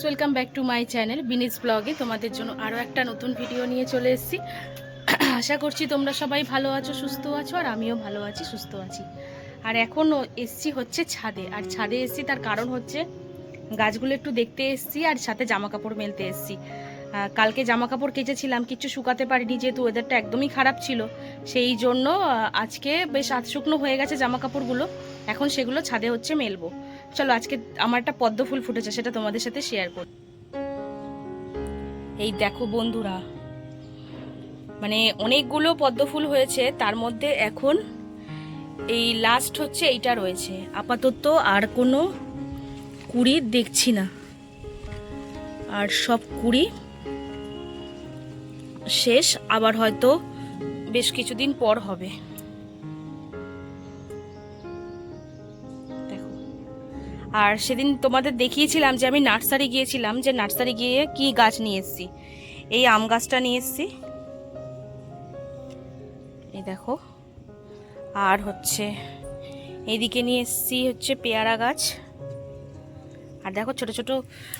Welcome back to my channel বিনিস ব্লগে তোমাদের জন্য আরও একটা নতুন ভিডিও নিয়ে চলে এসেছি। আশা করছি তোমরা সবাই ভালো আছো, সুস্থ আছো, আর আমিও ভালো আছি, সুস্থ আছি। আর এখন এসছি হচ্ছে ছাদে। আর ছাদে এসছি, তার কারণ হচ্ছে গাছগুলো একটু দেখতে এসছি, আর সাথে জামা কাপড় মেলতে এসছি। কালকে জামা কাপড় কেচেছিলাম কিচ্ছু শুকাতে পারিনি, যেহেতু ওয়েদারটা একদমই খারাপ ছিল। সেই জন্য আজকে বেশ আধ শুকনো হয়ে গেছে জামা কাপড়গুলো এখন সেগুলো ছাদে হচ্ছে মেলবো। চলো আজকে আমার একটা পদ্ম ফুল ফুটেছে, সেটা তোমাদের সাথে শেয়ার করি। এই দেখো বন্ধুরা মানে অনেকগুলো পদ্ম ফুল হয়েছে, তার মধ্যে এখন এই লাস্ট হচ্ছে এইটা রয়েছে। আপাতত আর কোনো কুড়ি দেখছি না। আর সব কুড়ি শেষ, আবার হয়তো বেশ কিছুদিন পর হবে। আর সেদিন তোমাদের দেখিয়েছিলাম যে আমি নার্সারি গিয়েছিলাম, যে নার্সারি গিয়ে কি গাছ নিয়ে এসেছি। এই আম গাছটা নিয়ে এসেছি। এই দেখো। আর হচ্ছে এদিকে নিয়ে এসেছি হচ্ছে পেয়ারা গাছ। আর দেখো ছোট ছোট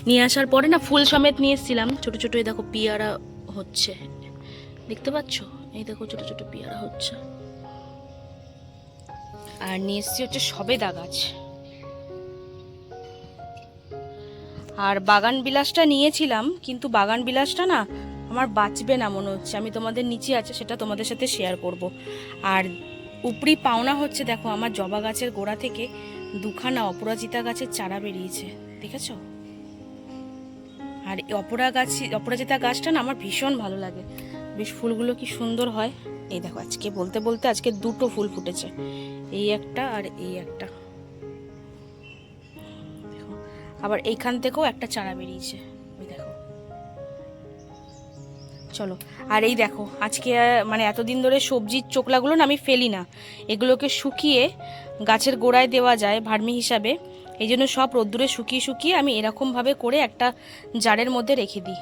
নিয়ে আসার পরে না ফুল সমেত নিয়ে এসেছিলাম। ছোট ছোট এই দেখো পেয়ারা হচ্ছে। দেখতে পাচ্ছ? এই দেখো ছোট ছোট পেয়ারা হচ্ছে। আর নিয়ে এসেছি হচ্ছে সবেদা গাছ। আর বাগান বিলাসটা নিয়েছিলাম, কিন্তু বাগান বিলাসটা না আমার বাঁচবে না মনে হচ্ছে। আমি তোমাদের নিচে আছে, সেটা তোমাদের সাথে শেয়ার করব। আর উপরি পাওনা হচ্ছে, দেখো, আমার জবা গাছের গোড়া থেকে দুখানা অপরাজিতা গাছের চারা বেরিয়েছে, দেখেছ? আর অপরা গাছ, অপরাজিতা গাছটা না আমার ভীষণ ভালো লাগে। বেশ ফুলগুলো কি সুন্দর হয়। এই দেখো, আজকে বলতে বলতে আজকে দুটো ফুল ফুটেছে। এই একটা আর এই একটা। আবার এইখান থেকেও একটা চারা বেরিয়েছে। দেখো। চলো, আর এই দেখো, আজকে মানে এতদিন ধরে সবজির চোকলাগুলো না আমি ফেলি না। এগুলোকে শুকিয়ে গাছের গোড়ায় দেওয়া যায় ভার্মি হিসাবে। এই জন্য সব রোদ্দুরে শুকিয়ে শুকিয়ে আমি এরকমভাবে করে একটা জারের মধ্যে রেখে দিই।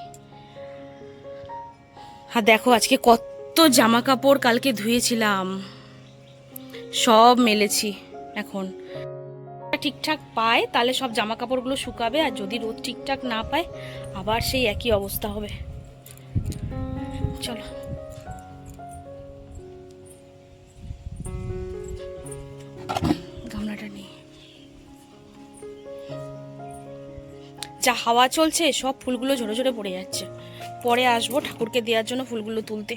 আর দেখো, আজকে কত জামা কাপড় কালকে ধুয়েছিলাম। সব মেলেছি এখন। ঠিকঠাক পায়, তাহলে সব জামা কাপড়গুলো শুকাবে আর যদি রোদ ঠিকঠাক না পায়, আবার সেই একই অবস্থা হবে। চলো। গামলাটা নিয়ে। যা হাওয়া চলছে, সব ফুলগুলো ঝরে ঝরে পড়ে যাচ্ছে। পরে আসব ঠাকুরকে দেওয়ার জন্য ফুলগুলো তুলতে।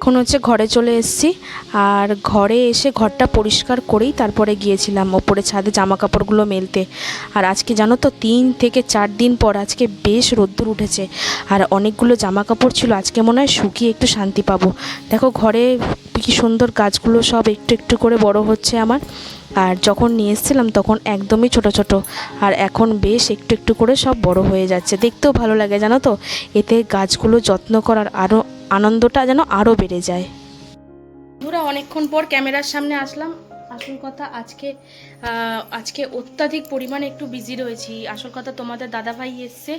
এখন হচ্ছে ঘরে চলে এসেছি। আর ঘরে এসে ঘরটা পরিষ্কার করেই তারপরে গিয়েছিলাম ওপরে ছাদে জামা কাপড়গুলো মেলতে। আর আজকে জানো তো, তিন থেকে চার দিন পর আজকে বেশ রোদ্দুর উঠেছে। আর অনেকগুলো জামা কাপড় ছিল, আজকে মনে হয় শুকিয়ে একটু শান্তি পাবো। দেখো ঘরে কি সুন্দর গাছগুলো সব একটু একটু করে বড় হচ্ছে আমার। আর যখন নিয়ে এসেছিলাম তখন একদমই ছোট ছোট। আর এখন বেশ একটু একটু করে সব বড় হয়ে যাচ্ছে। দেখতেও ভালো লাগে জানো তো? এতে গাছগুলো যত্ন করার আরও আনন্দটা যেন আরও বেড়ে যায়। বন্ধুরা, অনেকক্ষণ পর ক্যামেরার সামনে আসলাম। আসল কথা, আজকে আজকে অত্যাধিক পরিমাণে একটু বিজি রয়েছি। আসল কথা, তোমাদের দাদাভাই এসছে।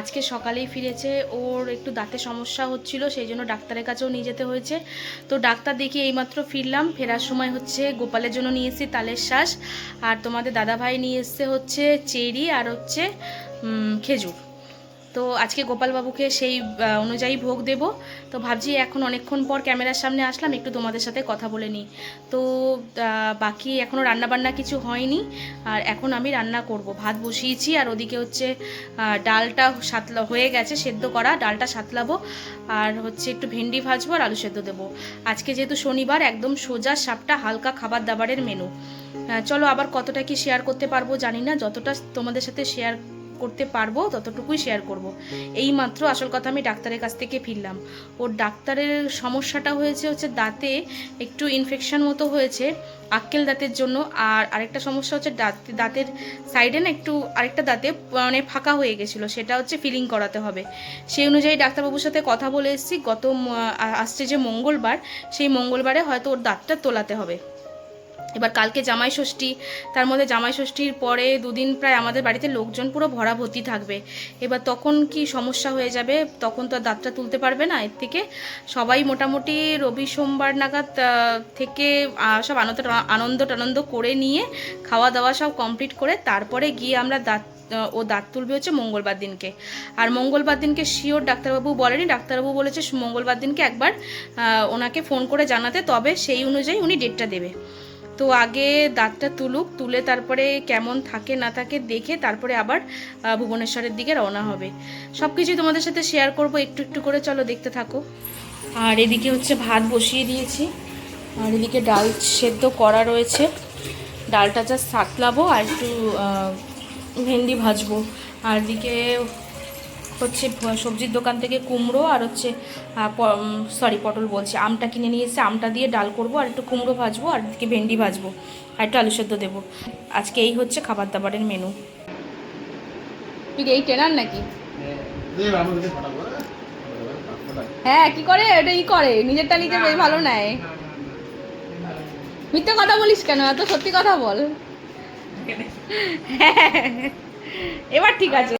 আজকে সকালেই ফিরেছে। ওর একটু দাঁতে সমস্যা হচ্ছিল, সেই জন্য ডাক্তারের কাছেও নিয়ে যেতে হয়েছে। তো ডাক্তার দেখিয়ে এইমাত্র ফিরলাম। ফেরার সময় হচ্ছে গোপালের জন্য নিয়ে এসেছি তালের শ্বাস। আর তোমাদের দাদাভাই নিয়ে এসছে হচ্ছে চেরি আর হচ্ছে খেজুর। তো আজকে গোপালবাবুকে সেই অনুযায়ী ভোগ দেব। তো ভাবছি এখন অনেকক্ষণ পর ক্যামেরার সামনে আসলাম, একটু তোমাদের সাথে কথা বলে নিই। তো বাকি এখনও রান্নাবান্না কিছু হয়নি, আর এখন আমি রান্না করব। ভাত বসিয়েছি, আর ওদিকে হচ্ছে ডালটা সাতলা, হয়ে গেছে, সেদ্ধ করা, ডালটা সাতলাবো, আর হচ্ছে একটু ভেন্ডি ভাজবো আর আলু সেদ্ধ দেবো। আজকে যেহেতু শনিবার, একদম সোজা সাপটা হালকা খাবার দাবারের মেনু চলো আবার কতটা কি শেয়ার করতে পারব জানি না, যতটা তোমাদের সাথে শেয়ার করতে পারব, ততটুকুই শেয়ার করব। এই মাত্র আসল কথা আমি ডাক্তারের কাছ থেকে ফিরলাম। ওর ডাক্তারের সমস্যাটা হয়েছে হচ্ছে দাঁতে একটু ইনফেকশন মতো হয়েছে, আক্কেল দাঁতের জন্য। আর আরেকটা সমস্যা হচ্ছে দাঁত দাঁতের সাইডে না একটু আরেকটা দাঁতে মানে ফাঁকা হয়ে গেছিল, সেটা হচ্ছে ফিলিং করাতে হবে। সেই অনুযায়ী ডাক্তারবাবুর সাথে কথা বলে এসেছি। গত আসছে যে মঙ্গলবার, সেই মঙ্গলবারে হয়তো ওর দাঁতটা তোলাতে হবে। এবার কালকে জামাই ষষ্ঠী, তার মধ্যে জামাই ষষ্ঠীর পরে দুদিন প্রায় আমাদের বাড়িতে লোকজন পুরো ভরা ভর্তি থাকবে। এবার তখন কি সমস্যা হয়ে যাবে, তখন তো আর দাঁতটা তুলতে পারবে না, এর থেকে সবাই মোটামুটি রবি সোমবার নাগাদ থেকে সব আনন্দ আনন্দ টানন্দ করে নিয়ে খাওয়া দাওয়া সব কমপ্লিট করে তারপরে গিয়ে আমরা দাঁত ও দাঁত তুলবে হচ্ছে মঙ্গলবার দিনকে। আর মঙ্গলবার দিনকে শিওর ডাক্তারবাবু বলেনি, ডাক্তারবাবু বলেছে মঙ্গলবার দিনকে একবার ওনাকে ফোন করে জানাতে, তবে সেই অনুযায়ী উনি ডেটটা দেবে। তো আগে দাঁতটা তুলুক, তুলে তারপরে কেমন থাকে না থাকে দেখে তারপরে আবার ভুবনেশ্বরের দিকে রওনা হবে। সব কিছুই তোমাদের সাথে শেয়ার করব, একটু একটু করে চলো দেখতে থাকো। আর এদিকে হচ্ছে ভাত বসিয়ে দিয়েছি। আর এদিকে ডাল সেদ্ধ করা রয়েছে। ডালটা জাস্ট সাতলাবো আর একটু ভেন্ডি ভাজবো। আর এদিকে হচ্ছে সবজির দোকান থেকে কুমড়ো আর হচ্ছে সরি পটল বলছি। আমটা কিনে নিয়ে এসে আমটা দিয়ে ডাল করব আর একটু কুমড়ো ভাজবো আর এদিকে ভেন্ডি ভাজবো আর একটু আলু সেদ্ধ দেবো। আজকে এই হচ্ছে খাবার দাবারের মেনু এই ট্রেনার নাকি? হ্যাঁ কি করে? এটা ই করে। নিজেরটা নিজে ভালো নেয়। মিথ্যে কথা বলিস কেন? এত সত্যি কথা বল। এবার ঠিক আছে।